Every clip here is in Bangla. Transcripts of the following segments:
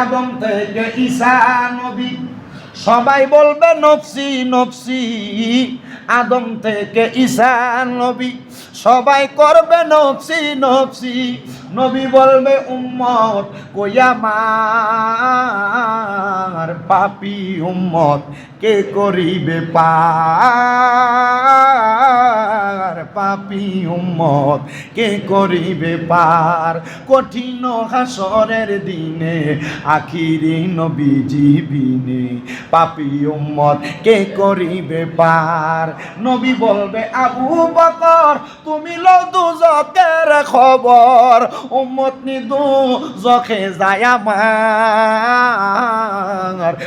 আদম থেকে ঈসা নবী। সবাই বলবে, নফসি নফসি, আদম থেকে ঈসা নবী। সবাই করবে, নফসি নফসি। নবী বলবে, উম্মত কইয়ামার পাপি উম্মত? কে করিবে পার পাপি উম্মত, কে করিবে পার? কঠিন হাসরের দিনে আখিরি নবী জীবিনে পাপি উম্মত, কে করিবে পার? নবী বলবে, আবু বকর, তুমি লও দুজকের খবর, উম্মত নি দু জখে যায় আমার।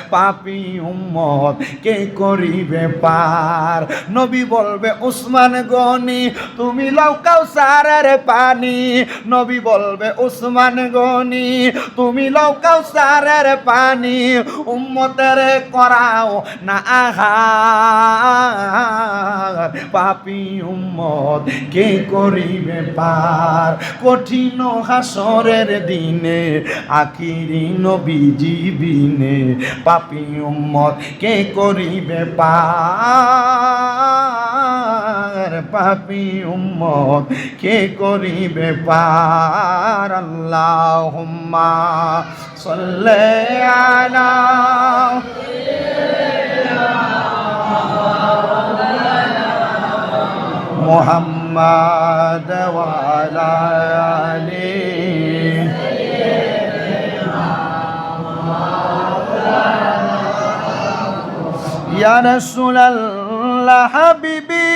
পাপি উম্মত, কে করিবে পার? নবী বলবে, উসমান গনি তুমি লও কাউসারের পানি। নবী বলবে, উসমান গনি, তুমি লও কাউসারের পানি। উম্মতের করাও না আহার। পাপি উম্মত কে করিবে পার? কঠিন হাসরের দিনে আখিরি নবী জীবিনে পাপি উম্মত কে করিবে পার? পাপি উম্মত কে করিবে পার আল্লাহুম্মা সাল্লি আলা محمد وعلى آله يا رسول الله حبيبي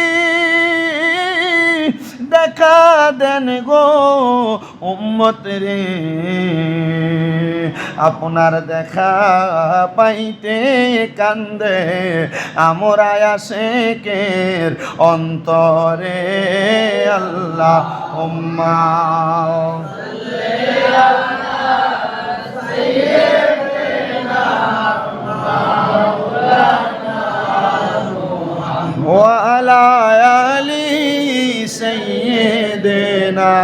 দেখা দেন গো উম্মত রে আপনার দেখা পাইতে কান্দে আমরা আশেকের অন্তরে আল্লাহ উম্মা وعلى آل سيدنا